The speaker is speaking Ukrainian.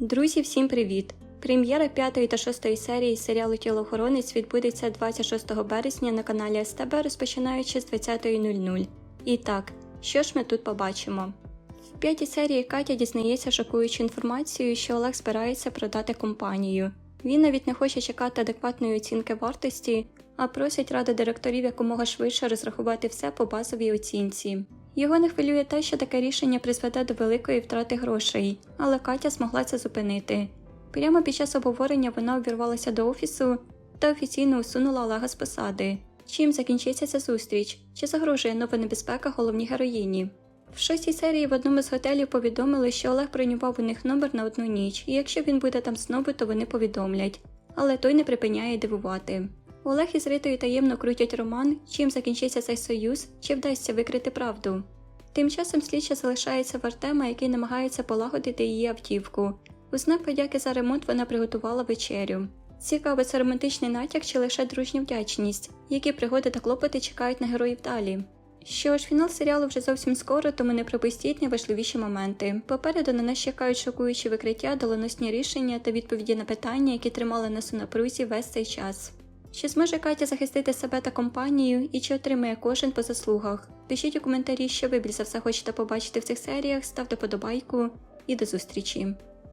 Друзі, всім привіт! Прем'єра п'ятої та шостої серії серіалу Тілоохоронець відбудеться 26 березня на каналі СТБ, розпочинаючи з 20.00. І так, що ж ми тут побачимо? В п'ятій серії Катя дізнається шокуючу інформацію, що Олег збирається продати компанію. Він навіть не хоче чекати адекватної оцінки вартості, а просить ради директорів якомога швидше розрахувати все по базовій оцінці. Його не хвилює те, що таке рішення призведе до великої втрати грошей, але Катя змогла це зупинити. Прямо під час обговорення вона обірвалася до офісу та офіційно усунула Олега з посади. Чим закінчиться ця зустріч? Чи загрожує нова небезпека головній героїні? В шостій серії в одному з готелів повідомили, що Олег бронював у них номер на одну ніч, і якщо він буде там знову, то вони повідомлять. Але той не припиняє дивувати. Олег із Ритою таємно крутять роман, чим закінчиться цей союз, чи вдасться викрити правду. Тим часом слідча залишається в Артема, який намагається полагодити її автівку. У знак подяки за ремонт вона приготувала вечерю. Цікаво, це романтичний натяк чи лише дружня вдячність, які пригоди та клопоти чекають на героїв далі. Що ж, фінал серіалу вже зовсім скоро, тому не пропустіть найважливіші моменти. Попереду на нас чекають шокуючі викриття, доленосні рішення та відповіді на питання, які тримали нас у напрузі весь цей час. Чи зможе Катя захистити себе та компанію і чи отримає кожен по заслугах? Пишіть у коментарі, що ви більше все хочете побачити в цих серіях, ставте подобайку і до зустрічі!